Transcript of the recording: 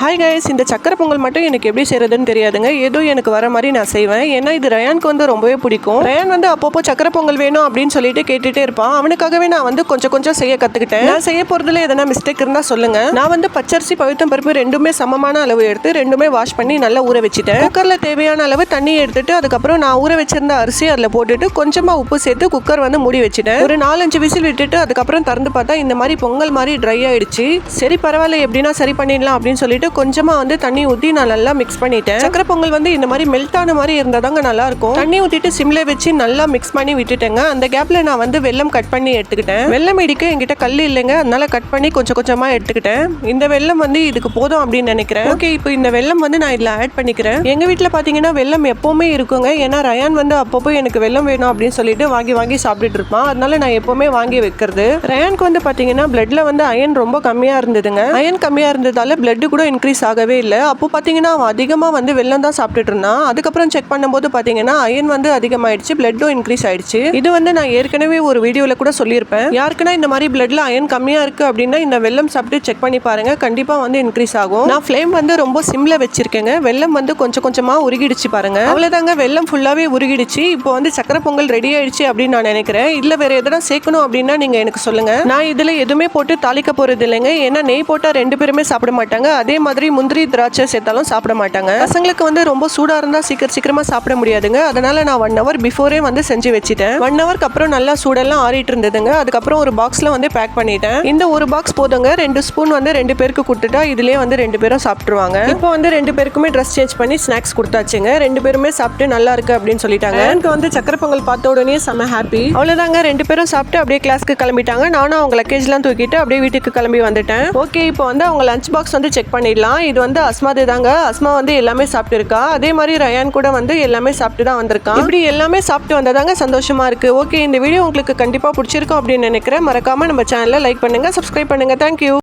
Hi guys இந்த சக்கரை பொங்கல் மட்டும் எனக்கு எப்படி செய்யறதுன்னு தெரியாதுங்க. ஏதோ எனக்கு வர மாதிரி நான் செய்வேன். ஏன்னா இது ரயானுக்கு வந்து ரொம்பவே பிடிக்கும். ரயான் வந்து அப்பப்போ சக்கரை பொங்கல் வேணும் அப்படின்னு சொல்லிட்டு கேட்டுட்டே இருப்பான். அவனுக்காகவே நான் வந்து கொஞ்சம் கொஞ்சம் செய்ய கத்துக்கிட்டேன். நான் செய்ய போறதுல எதனா மிஸ்டேக் இருந்தா சொல்லுங்க. நான் வந்து பச்சரிசி பவித்தம் பருப்பு ரெண்டுமே சமமான அளவு எடுத்து ரெண்டுமே வாஷ் பண்ணி நல்லா ஊற வச்சுட்டேன். குக்கர்ல தேவையான அளவு தண்ணி எடுத்துட்டு அதுக்கப்புறம் நான் ஊற வச்சிருந்த அரிசி அதில் போட்டுட்டு கொஞ்சமா உப்பு சேர்த்து குக்கர் வந்து மூடி வச்சுட்டேன். ஒரு நாலஞ்சு விசில் விட்டுட்டு அதுக்கப்புறம் திறந்து பார்த்தா இந்த மாதிரி பொங்கல் மாதிரி ட்ரை ஆயிடுச்சு. சரி பரவாயில்ல எப்படின்னா சரி பண்ணிடலாம் அப்படின்னு சொல்லிட்டு கொஞ்சமா வந்து தண்ணி ஊற்றி நான் நல்லா மிக்ஸ் பண்ணிட்டேன். சக்கரை பொங்கல் வந்து இந்த மாதிரி மெல்ட் ஆன மாதிரி இருந்தாதாங்க நல்லா இருக்கும் தண்ணி ஊற்றிட்டு சிம்ல வச்சு நல்லா மிக்ஸ் பண்ணி விட்டுட்டேங்க. அந்த கேப்ல நான் வந்து வெள்ளம் கட் பண்ணி எடுத்துக்கிட்டேன். வெள்ளம் இடிக்க என்கிட்ட கல் இல்லைங்க. அதனால கட் பண்ணி கொஞ்சம் கொஞ்சமா எடுத்துக்கிட்டேன். இந்த வெள்ளம் வந்து இதுக்கு போதும் அப்படின்னு நினைக்கிறேன். ஓகே இப்போ இந்த வெல்லம் வந்து நான் இதில் ஆட் பண்ணிக்கிறேன். எங்க வீட்டில் பார்த்தீங்கன்னா வெள்ளம் எப்பவுமே இருக்குங்க. ஏன்னா ரயான் வந்து அப்பப்போ எனக்கு வெல்லம் வேணும் அப்படின்னு சொல்லிட்டு வாங்கி வாங்கி சாப்பிட்டுட்டு இருப்பான். அதனால நான் எப்பவுமே வாங்கி வைக்கிறது. ரயானுக்கு வந்து பார்த்தீங்கன்னா பிளட்ல வந்து அயன் ரொம்ப கம்மியா இருந்ததுங்க. அயன் கம்மியா இருந்ததால பிளட் கூட இன்க்ரீஸ் ஆகவே இல்லை. அப்போ பார்த்தீங்கன்னா அவன் அதிகமாக வந்து வெள்ளம் தான் சாப்பிட்டுட்டு இருந்தான். அதுக்கப்புறம் செக் பண்ணும்போது பார்த்தீங்கன்னா அயன் வந்து அதிகமாயிடுச்சு பிளட்டும் இன்க்ரீஸ் ஆயிடுச்சு. இது வந்து நான் ஏற்கனவே ஒரு வீடியோவில் கூட சொல்லியிருப்பேன். யாருக்குன்னா இந்த மாதிரி பிளட்ல அயன் கம்மியாக இருக்குது அப்படின்னா இந்த வெள்ளம் சாப்பிட்டு செக் பண்ணி பாருங்க. கண்டிப்பாக வந்து இன்க்ரீஸ் ஆகும். நான் ஃப்ளேம் வந்து ரொம்ப சிம்ல வச்சிருக்கேங்க. வெள்ளம் வந்து கொஞ்சம் கொஞ்சமாக உருகிடுச்சு பாருங்க. அவ்வளோதாங்க வெள்ளம் ஃபுல்லாகவே உருகிடுச்சு. இப்போ வந்து சக்கரை பொங்கல் ரெடி ஆயிடுச்சு அப்படின்னு நான் நினைக்கிறேன். இல்லை வேற எதனா சேர்க்கணும் அப்படின்னா நீங்கள் எனக்கு சொல்லுங்க. நான் இதில் எதுவுமே போட்டு தாளிக்க போகிறது இல்லைங்க ஏன்னா நெய் போட்டால் ரெண்டு பேருமே சாப்பிட மாட்டாங்க. அதே மாதிரி மாதிரி முந்திரி திராட்சை சேர்த்தாலும் சாப்பிட மாட்டாங்க. பசங்களுக்கு வந்து ரொம்ப சூடா இருந்தா சீக்கிரம் சீக்கிரமா சாப்பிட முடியாதுங்க. அதனால நான் ஒன் ஹவர் பிஃபோரே வந்து செஞ்சு வச்சுட்டேன். ஒன் ஹவருக்கு அப்புறம் நல்லா சூடெல்லாம் ஆறிட்டு இருந்ததுங்க. அதுக்கப்புறம் ஒரு பாக்ஸ்ல வந்து பேக் பண்ணிட்டேன். இந்த ஒரு பாக்ஸ் போதுங்க. ரெண்டு ஸ்பூன் வந்து ரெண்டு பேருக்கு கொடுத்துட்டா இதுலயே வந்து ரெண்டு பேரும் சாப்பிட்டுருவாங்க. இப்போ வந்து ரெண்டு பேருக்குமே ட்ரெஸ் சேஞ்ச் பண்ணி ஸ்நாக்ஸ் கொடுத்தாச்சுங்க. ரெண்டு பேருமே சாப்பிட்டு நல்லா இருக்கு அப்படின்னு சொல்லிட்டாங்க. எனக்கு வந்து சக்கரை பொங்கல் பார்த்த உடனே செம ஹாப்பி அவ்வளவுதாங்க. ரெண்டு பேரும் சாப்பிட்டு அப்படியே கிளாஸ்க்கு கிளம்பிட்டாங்க. நானும் அவங்க லக்கேஜ்லாம் தூக்கிட்டு அப்படியே வீட்டுக்கு கிளம்பி வந்துட்டேன். ஓகே இப்போ வந்து அவங்க லஞ்ச் பாக்ஸ் வந்து செக் பண்ணிடலாம். இது வந்து அஸ்மாதே தாங்க அஸ்மா வந்து எல்லாமே சாப்பிட்டு இருக்கா அதே மாதிரி ரயான் கூட வந்து எல்லாமே சாப்பிட்டு தான் வந்திருக்கான். இப்படி எல்லாமே சாப்பிட்டு வந்ததாங்க சந்தோஷமா இருக்கு. ஓகே இந்த வீடியோ உங்களுக்கு கண்டிப்பாக பிடிச்சிருக்கும் அப்படின்னு நினைக்கிறேன். மறக்காம நம்ம சேனலை லைக் பண்ணுங்க சப்ஸ்கிரைப் பண்ணுங்க. தேங்க்யூ